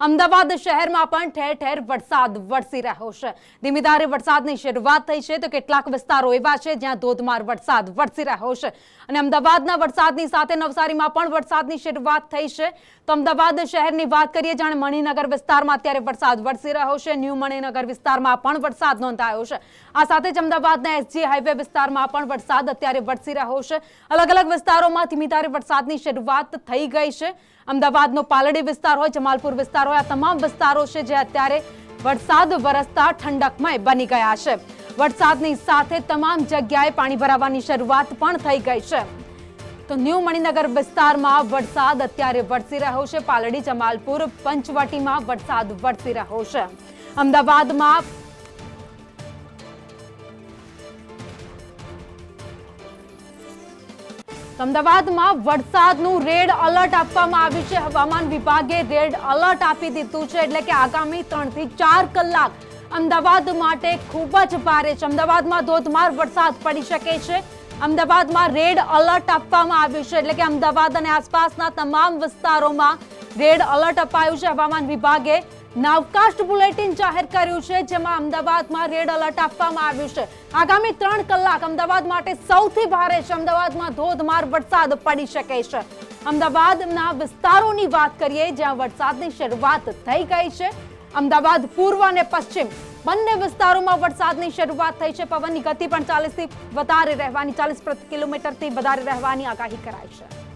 અમદાવાદ શહેરમાં પણ ઠેર ઠેર વરસાદ વરસી રહ્યો છે. ધીમીધારે વરસાદની શરૂઆત થઈ છે તો કેટલાક વિસ્તારો એવા છે જ્યાં ધોધમાર વરસાદ વરસી રહ્યો છે. અને અમદાવાદના વરસાદની સાથે નવસારીમાં પણ વરસાદની શરૂઆત થઈ છે. તો અમદાવાદ શહેરની વાત કરીએ, જાણે મણિનગર વિસ્તારમાં અત્યારે વરસાદ વરસી રહ્યો છે. ન્યૂ મણિનગર વિસ્તારમાં પણ વરસાદ નોંધાયો છે. આ સાથે જ અમદાવાદના એસજી હાઈવે વિસ્તારમાં પણ વરસાદ અત્યારે વરસી રહ્યો છે. અલગ અલગ વિસ્તારોમાં ધીમીધારે વરસાદની શરૂઆત થઈ ગઈ છે. અમદાવાદનો પાલડી વિસ્તાર હોય, જમાલપુર વિસ્તાર હોય આ તમામ વિસ્તારો છે જે અત્યારે વરસાદ વરસતા ઠંડકમય બની ગયા છે. વરસાદની સાથે તમામ જગ્યાએ પાણી ભરાવાની શરૂઆત પણ થઈ ગઈ છે. તો ન્યૂ મણિનગર વિસ્તારમાં વરસાદ અત્યારે વરસી રહ્યો છે. પાલડી, જમાલપુર, પંચવટીમાં વરસાદ વરસી રહ્યો છે. અમદાવાદમાં અમદાવાદમાં વરસાદનું રેડ અલર્ટ આપવામાં આવ્યું છે. હવામાન વિભાગે રેડ અલર્ટ આપી દીધું છે એટલે કે આગામી ત્રણથી ચાર કલાક અમદાવાદ માટે ખૂબ જ ભારે છે. અમદાવાદમાં ધોધમાર વરસાદ પડી શકે છે. અમદાવાદમાં રેડ અલર્ટ આપવામાં આવ્યું છે એટલે કે અમદાવાદ અને આસપાસના તમામ વિસ્તારોમાં રેડ અલર્ટ અપાયું છે. હવામાન વિભાગે નાવકાસ્ટ બુલેટિન જાહેર કર્યું છે, જેમાં અમદાવાદમાં રેડ અલર્ટ આપવામાં આવ્યું છે. આગામી ત્રણ કલાક અમદાવાદ માટે સૌથી ભારે છે. અમદાવાદમાં ધોધમાર વરસાદ પડી શકે છે. અમદાવાદના વિસ્તારોની વાત કરીએ, જ્યાં વરસાદની શરૂઆત થઈ ગઈ છે. અમદાવાદ પૂર્વ અને પશ્ચિમ બંને વિસ્તારોમાં વરસાદની શરૂઆત થઈ છે. પવનની ગતિ પણ ચાલીસથી વધારે રહેવાની, ચાલીસ પ્રતિ કિલોમીટરથી વધારે રહેવાની આગાહી કરાઈ છે.